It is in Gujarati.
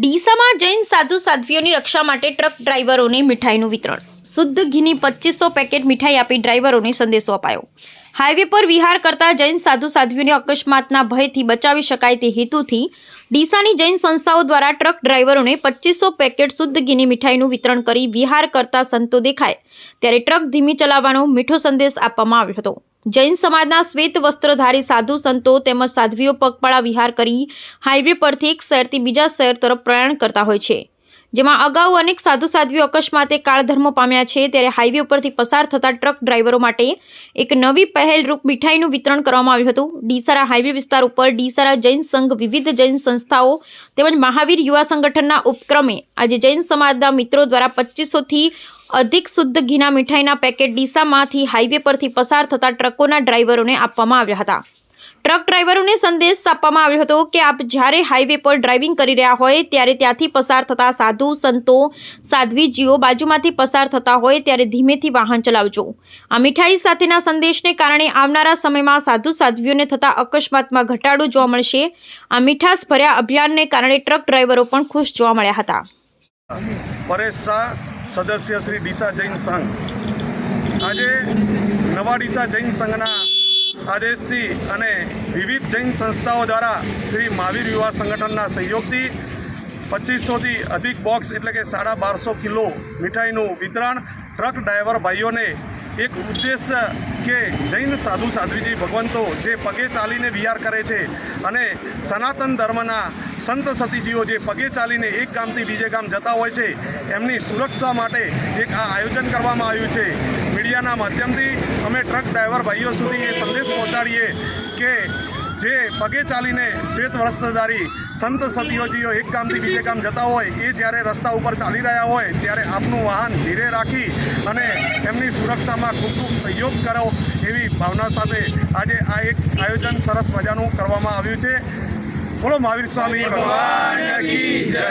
ડીસામાં જૈન સાધુ સાધ્વીઓની રક્ષા માટે ટ્રક ડ્રાઈવરોને મીઠાઈનું વિતરણ. શુદ્ધ ઘીની પચીસો પેકેટ મીઠાઈ આપી ડ્રાઈવરોને સંદેશો અપાયો. હાઈવે પર વિહાર કરતા જૈન સાધુ સાધ્વીઓને અકસ્માતના ભયથી બચાવી શકાય તે હેતુથી ડીસાની જૈન સંસ્થાઓ દ્વારા ટ્રક ડ્રાઈવરોને પચીસો પેકેટ શુદ્ધ ઘીની મીઠાઈનું વિતરણ કરી વિહાર કરતા સંતો દેખાય. ત્યારે ટ્રક ધીમી ચલાવવાનો મીઠો સંદેશ આપવામાં આવ્યો હતો. જૈન સમાજના શ્વેત વસ્ત્રધારી સાધુ સંતો તેમજ સાધ્વીઓ પગપાળા વિહાર કરી હાઈવે પરથી એક શહેરથી બીજા શહેર તરફ પ્રયાણ કરતા હોય છે. જેમાં અગાઉ અનેક સાધુ સાધ્વીઓ અકસ્માતે કાળધર્મો પામ્યા છે ત્યારે હાઈવે ઉપરથી પસાર થતા ટ્રક ડ્રાઈવરો માટે એક નવી પહેલ રૂપ મીઠાઈનું વિતરણ કરવામાં આવ્યું હતું. ડીસારા હાઈવે વિસ્તાર ઉપર ડીસારા જૈન સંઘ, વિવિધ જૈન સંસ્થાઓ તેમજ મહાવીર યુવા સંગઠનના ઉપક્રમે આજે જૈન સમાજના મિત્રો દ્વારા પચીસોથી અધિક શુદ્ધ ઘીના મીઠાઈના પેકેટ ડીસામાંથી હાઈવે પરથી પસાર થતા ટ્રકોના ડ્રાઈવરોને આપવામાં આવ્યા હતા. ટ્રક ડ્રાઈવરોને સંદેશ આપવામાં આવ્યો હતો કે આપ જ્યારે હાઈવે પર ડ્રાઇવિંગ કરી રહ્યા હોય ત્યારે ત્યાંથી પસાર થતા સાધુ, સંતો, સાધ્વીજીઓ બાજુમાંથી પસાર થતા હોય ત્યારે ધીમેથી વાહન ચલાવજો. આ મીઠાઈ સાથેના સંદેશને કારણે આવનારા સમયમાં સાધુ, સાધ્વીઓને થતા અકસ્માતમાં ઘટાડો જોવા મળશે. આ મીઠાશ ભર્યા અભિયાનને કારણે ટ્રક ડ્રાઈવરો પણ ખુશ જોવા મળ્યા હતા. પરેશ શાહ સદસ્ય શ્રી ડીસા જૈન સંઘ. આજે નવા ડીસા જૈન સંઘના આદેશથી અને વિવિધ જૈન સંસ્થાઓ દ્વારા શ્રી મહાવીર યુવા સંગઠનના સહયોગથી પચીસોથી અધિક બોક્સ એટલે કે સાડા બારસો કિલો મીઠાઈનું વિતરણ ટ્રક ડ્રાઈવર ભાઈઓને એક ઉદ્દેશ્ય કે જૈન સાધુ સાધ્વીજી ભગવંતો જે પગે ચાલીને વિહાર કરે છે અને સનાતન ધર્મના સંત સતીજીઓ જે પગે ચાલીને એક ગામથી બીજે ગામ જતા હોય છે, એમની સુરક્ષા માટે એક આ આયોજન કરવામાં આવ્યું છે. મીડિયાના માધ્યમથી અમે ટ્રક ડ્રાઈવર ભાઈઓ સુધી એ સંદેશ પહોંચાડીએ કે જે પગે ચાલીને શ્વેત વસ્ત્રધારી સંત સતીઓજીઓ એક ગામથી બીજે ગામ જતા હોય, એ જ્યારે રસ્તા ઉપર ચાલી રહ્યા હોય, ત્યારે આપનું વાહન ધીરે રાખી અને એમની સુરક્ષામાં ખૂબ ખૂબ સહયોગ કરો એવી ભાવના સાથે આજે આ એક આયોજન સરસ મજાનું કરવામાં આવ્યું છે. બોલો મહાવીર સ્વામી, ભગવાન જય.